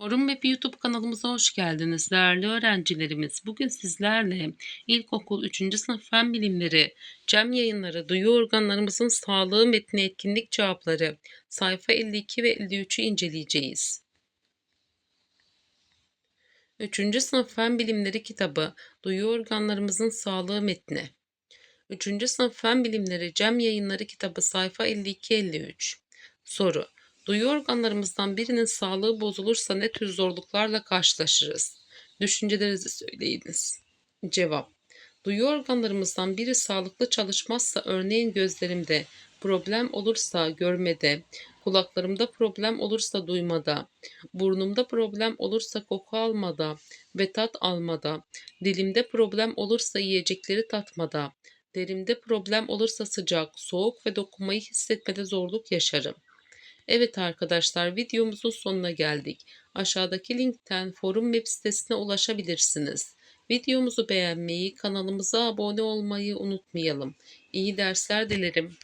Forum Web YouTube kanalımıza hoş geldiniz değerli öğrencilerimiz. Bugün sizlerle ilkokul 3. sınıf fen bilimleri, cem yayınları, duyu organlarımızın sağlığı metni etkinlik cevapları sayfa 52 ve 53'ü inceleyeceğiz. 3. sınıf fen bilimleri kitabı Duyu organlarımızın sağlığı metni. 3. sınıf fen bilimleri cem yayınları kitabı sayfa 52-53. Soru Duyu organlarımızdan birinin sağlığı bozulursa ne tür zorluklarla karşılaşırız? Düşüncelerinizi söyleyiniz. Cevap Duyu organlarımızdan biri sağlıklı çalışmazsa örneğin gözlerimde problem olursa görmede, kulaklarımda problem olursa duymada, burnumda problem olursa koku almada ve tat almada, dilimde problem olursa yiyecekleri tatmada, derimde problem olursa sıcak, soğuk ve dokunmayı hissetmede zorluk yaşarım. Evet arkadaşlar videomuzun sonuna geldik. Aşağıdaki linkten forum web sitesine ulaşabilirsiniz. Videomuzu beğenmeyi, kanalımıza abone olmayı unutmayalım. İyi dersler dilerim.